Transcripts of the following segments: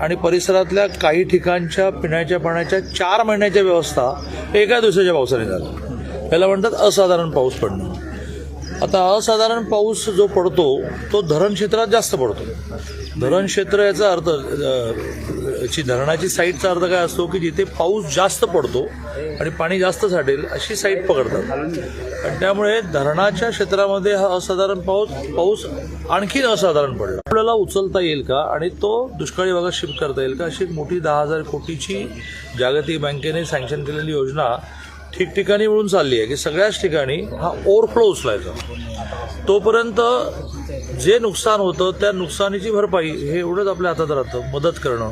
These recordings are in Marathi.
आणि परिसरातल्या काही ठिकाणच्या पिण्याच्या पाण्याच्या चार महिन्याच्या व्यवस्था एका दिवसाच्या पावसाने झाल्या. याला म्हणतात असाधारण पाऊस पडणं. आता असाधारण पाऊस जो पडतो तो धरण क्षेत्रात जास्त पडतो. धरण क्षेत्र याचा अर्थ ची धरणाची साईडचा अर्थ काय असतो की जिथे पाऊस जास्त पडतो आणि पाणी जास्त साठेल अशी साईड पकडतात. आणि त्यामुळे धरणाच्या क्षेत्रामध्ये हा असाधारण पाऊस पाऊस आणखीन असाधारण पडला. आपल्याला उचलता येईल का आणि तो दुष्काळी भागात शिफ्ट करता येईल का? अशी मोठी दहा हजार कोटीची जागतिक बँकेने सँक्शन केलेली योजना ठिकठिकाणी मिळून चालली आहे की सगळ्याच ठिकाणी हा ओव्हरफ्लो उचलायचा. तोपर्यंत जे नुकसान होतं त्या नुकसानीची भरपाई हे एवढंच आपल्या हातात राहतं मदत करणं.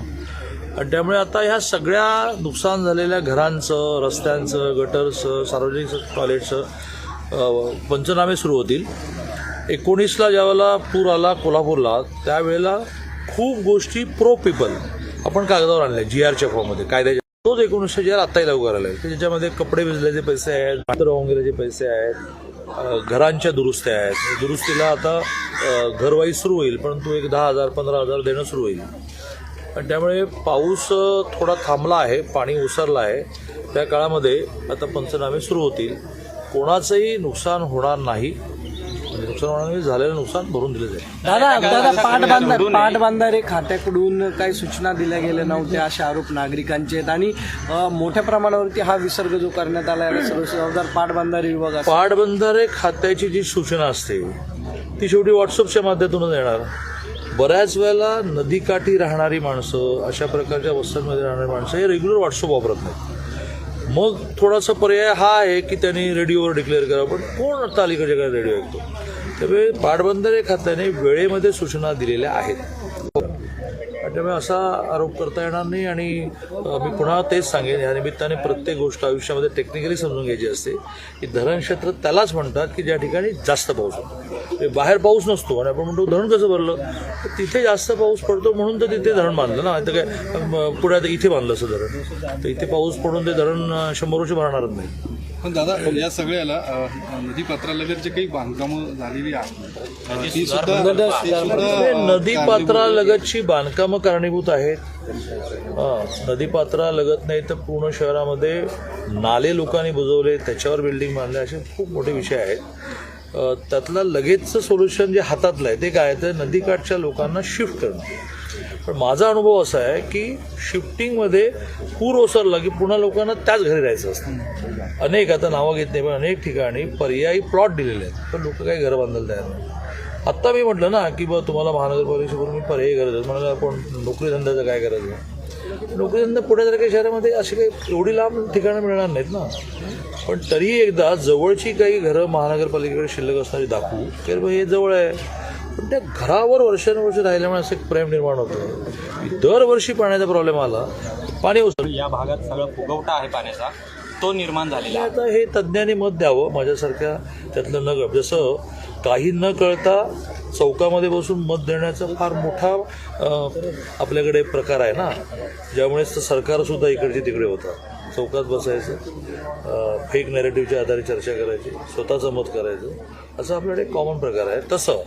आणि त्यामुळे आता ह्या सगळ्या नुकसान झालेल्या घरांचं रस्त्यांचं गटरचं सार्वजनिक टॉयलेटचं पंचनामे सुरू होतील. एकोणीसला ज्यावेळेला पूर आला कोल्हापूरला त्यावेळेला खूप गोष्टी प्रो पीपल आपण कागदावर आणल्या जी आरच्या फॉर्ममध्ये कायद्याच्या तोच एकोणीसशे हजार आत्ताही लागू करायला आहे की ज्याच्यामध्ये कपडे भिजल्याचे पैसे आहेत पात्र वाहून गेल्याचे पैसे आहेत घरांच्या दुरुस्त्या आहेत. म्हणजे दुरुस्तीला आता घरवाई सुरू होईल परंतु एक दहा हजार पंधरा हजार देणं सुरू होईल. आणि त्यामुळे पाऊस थोडा थांबला आहे पाणी ओसरलं आहे. त्या काळामध्ये आता पंचनामे सुरू होतील. कोणाचंही नुकसान होणार नाही. नुकसान होणार नाही झालेलं नुकसान भरून दिलं जाईल. दादा दादा पाटबंधार पाटबंधारे खात्याकडून काही सूचना दिल्या गेल्या नव्हत्या असे आरोप नागरिकांचे आहेत. आणि अ, मोठ्या प्रमाणावरती हा विसर्ग जो करण्यात आला आहे सर्व जबाबदार पाटबंधारे विभाग असेल. पाटबंधारे खात्याची जी सूचना असते ती शेवटी व्हॉट्सअपच्या माध्यमातूनच येणार. बऱ्याच वेळेला नदीकाठी राहणारी माणसं अशा प्रकारच्या वस्त्यांमध्ये राहणारी माणसं हे रेग्युलर व्हॉट्सअप वापरत नाहीत. मग थोडासा पर्याय हा आहे की त्यांनी रेडिओवर डिक्लेअर करा पण कोण आता अलीकडच्या काळात रेडिओ ऐकतो? त्यामुळे पाटबंधारे खात्याने वेळेमध्ये सूचना दिलेल्या आहेत. त्यामुळे असा आरोप करता येणार नाही आणि मी पुन्हा तेच सांगेन. या निमित्ताने प्रत्येक गोष्ट आयुष्यामध्ये टेक्निकली समजून घ्यायची असते. की धरण क्षेत्र त्यालाच म्हणतात की ज्या ठिकाणी जास्त पाऊस होतो. म्हणजे बाहेर पाऊस नसतो आणि आपण म्हणतो धरण कसं भरलं? तर तिथे जास्त पाऊस पडतो म्हणून तर तिथे धरण बांधलं ना. आता काय पुढे पुण्यात इथे बांधलं असं धरण. तर इथे पाऊस पडून ते धरण शंभर वर्ष भरणारच नाही. पण दादा या सगळ्याला नदी पात्रालगत जे काही बांधकामं झालेली आहेत ती सुद्धा म्हणजे अ, नदीपात्रालगतची बांधकामं कारणीभूत आहेत. हां, नदीपात्रालगत नाही तर पूर्ण शहरामध्ये नाले लोकांनी बुजवले त्याच्यावर बिल्डिंग बांधले असे खूप मोठे विषय आहेत. त्यातलं लगेचचं सोल्युशन जे हातातलं आहे ते काय तर नदीकाठच्या लोकांना शिफ्ट करणं. पण माझा अनुभव असा आहे की शिफ्टिंगमध्ये पूर ओसरला की पुन्हा लोकांना त्याच घरी राहायचं असतं. अनेक आता नावं घेत नाही पण अनेक ठिकाणी पर्यायी प्लॉट दिलेले आहेत. पण लोक काही घरं बांधायला तयार नाही. आत्ता मी म्हटलं ना की बा तुम्हाला महानगरपालिकेकडून मी पर्यायी गरज आहे. म्हणाला आपण नोकरी धंद्याचं काय करायचं नोकरीधंदा पुण्यासारख्या शहरामध्ये अशी काही एवढी लांब ठिकाणं मिळणार नाहीत ना. पण तरीही एकदा जवळची काही घरं महानगरपालिकेकडे शिल्लक असणारी दाखवू तर हे जवळ आहे. पण त्या घरावर वर्षानुवर्ष राहिल्यामुळे असं एक प्रेम निर्माण होतं. की दरवर्षी पाण्याचा प्रॉब्लेम आला पाणी ओसर या भागात सगळं फुगवटा आहे पाण्याचा. तो निर्माण झालेला आता हे तज्ज्ञांनी मत द्यावं माझ्यासारख्या त्यातलं न जसं काही न कळता चौकामध्ये बसून मत देण्याचा फार मोठा आपल्याकडे प्रकार आहे ना ज्यामुळे सरकारसुद्धा इकडचे तिकडे होतं चौकात बसायचं फेक नॅरेटिव्हच्या आधारे चर्चा करायची स्वतःचं मत करायचं. असं आपल्याकडे कॉमन प्रकार आहे. तसं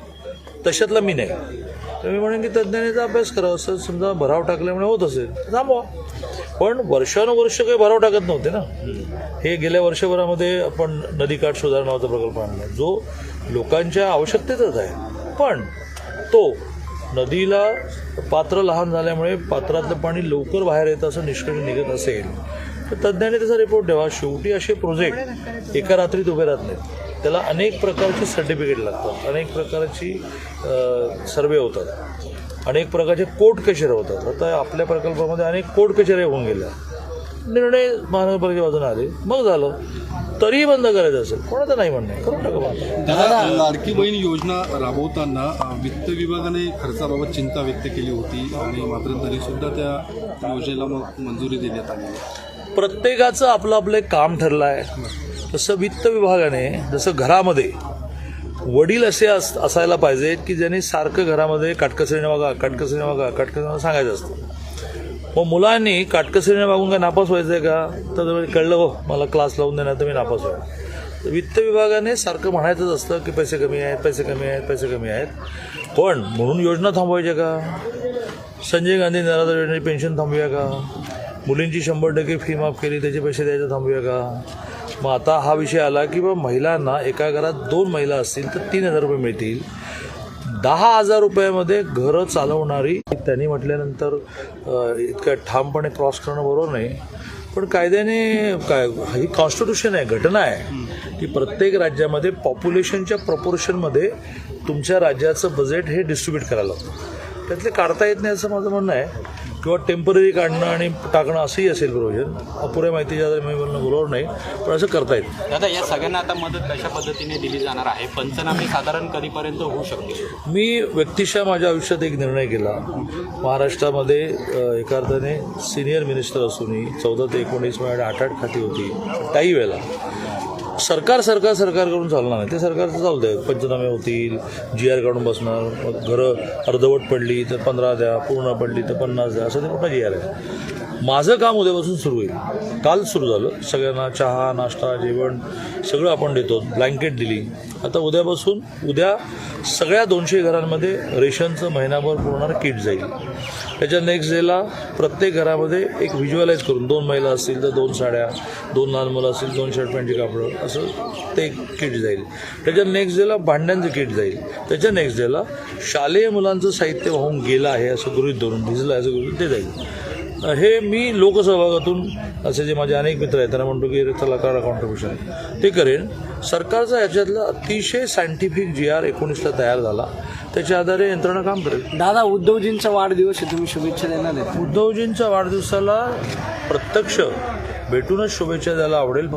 तशातला मी नाही. तर मी म्हणेन की तज्ज्ञांचा अभ्यास करा असं समजा भराव टाकल्यामुळे होत असेल तर थांबवा. पण वर्षानुवर्ष काही भराव टाकत नव्हते ना. हे गेल्या वर्षभरामध्ये आपण नदीकाठ सुधारणा नावाचा प्रकल्प आणला. जो लोकांच्या आवश्यकतेचाच आहे. पण तो नदीला पात्र लहान झाल्यामुळे पात्रातलं पाणी लवकर बाहेर येतं असं निष्कर्ष निघत असेल तज्ज्ञांनी त्याचा रिपोर्ट द्यावा शेवटी असे प्रोजेक्ट एका रात्रीत उभे राहत नाहीत. त्याला अनेक प्रकारचे सर्टिफिकेट लागतात. अनेक प्रकारची सर्वे होतात. अनेक प्रकारचे कोर्ट कचेऱ्या होतात. आता आपल्या प्रकल्पामध्ये अनेक कोर्ट कचेऱ्या होऊन गेल्या निर्णय महानगरपालिके बाजूने आले. मग झालं. तरीही बंद करायचं असेल. कोणाचं नाही म्हणणं करून टाका लाडकी बहीण योजना राबवताना वित्त विभागाने खर्चाबाबत चिंता व्यक्त केली होती आणि मात्र तरी सुद्धा त्या योजनेला मग मंजुरी देण्यात आली प्रत्येकाचं आपलं आपलं एक काम ठरलं आहे तसं वित्त विभागाने जसं घरामध्ये वडील असे अस असायला पाहिजेत की ज्यांनी सारखं घरामध्ये काटकसरीने वागा काटकसरीने वागा काटकसरीने सांगायचं असतं. मग मुलांनी काटकसरीने वागून काय नापास व्हायचं आहे का? तर कळलं हो मला क्लास लावून देणार तर मी नापास होईल. वित्त विभागाने सारखं म्हणायचंच असतं की पैसे कमी आहेत पैसे कमी आहेत पैसे कमी आहेत. पण म्हणून योजना थांबवायच्या का? संजय गांधी निराधार योजनेची पेन्शन थांबूया का? मुलींची शंभर टक्के फी माफ केली त्याचे पैसे द्यायचे थांबूया का? मग आता हा विषय आला की बा महिलांना एका घरात दोन महिला असतील तर तीन हजार रुपये मिळतील. दहा हजार रुपयामध्ये घरं चालवणारी त्यांनी म्हटल्यानंतर इतकं ठामपणे क्रॉस करणं बरोबर नाही. पण कायद्याने काय ही कॉन्स्टिट्यूशन आहे घटना आहे की प्रत्येक राज्यामध्ये पॉप्युलेशनच्या प्रपोर्शनमध्ये तुमच्या राज्याचं बजेट हे डिस्ट्रीब्यूट करायला लागतं. त्यातले काढता येत नाही असं माझं म्हणणं आहे. किंवा टेंपररी काढणं आणि टाकणं असंही असेल प्रोव्हिजन अपुऱ्या माहितीच्या आधारे मी म्हणणं बरोबर नाही पण असं करता येत दादा या सगळ्यांना आता मदत कशा पद्धतीने दिली जाणार आहे? पंचनामे साधारण कधीपर्यंत होऊ शकतील? मी व्यक्तिशः माझ्या आयुष्यात एक निर्णय केला. महाराष्ट्रामध्ये एका अर्थाने सिनियर मिनिस्टर असूनही चौदा ते एकोणीस माझ्याकडे आठ आठ खाती होती. त्याही वेळेला. सरकार सरकार सरकार करून चालणार नाही. ते सरकारचं चालतं आहे पंचनामे होतील जी आर काढून बसणार मग घरं अर्धवट पडली तर पंधरा द्या पूर्ण पडली तर पन्नास द्या असं ते मोठा जी आर आहे. माझं काम उद्यापासून सुरू होईल. काल सुरू झालं. सगळ्यांना चहा नाश्ता जेवण सगळं आपण देतो. ब्लँकेट दिली. आता उद्यापासून उद्या सगळ्या दोनशे घरांमध्ये रेशनचं महिनाभर पुरवणार किट जाईल. त्याच्या नेक्स्ट डेला प्रत्येक घरामध्ये एक व्हिज्युअलाइज करून दोन महिला असतील तर दोन साड्या दोन लहान मुलं असतील दोन शर्ट पॅन्टची कापडं असं ते किट जाईल. त्याच्या नेक्स्ट डेला भांड्यांचं किट जाईल. त्याच्या नेक्स्ट डेला शालेय मुलांचं साहित्य वाहून गेलं आहे असं गृहित धरून भिजलं आहे असं गृहित ते जाईल. हे मी लोकसहभागातून असे जे माझे अनेक मित्र आहेत त्यांना म्हणतो की चला करा कॉन्ट्रीब्युशन ते करेन. सरकारचा याच्यातला अतिशय सायंटिफिक जी आर एकोणीसला तयार झाला. त्याच्या आधारे यंत्रणा काम करेल. दादा उद्धवजींचा वाढदिवस आहे तुम्ही शुभेच्छा देणार आहेत. उद्धवजींच्या वाढदिवसाला प्रत्यक्ष भेटूनच शुभेच्छा द्यायला आवडेल.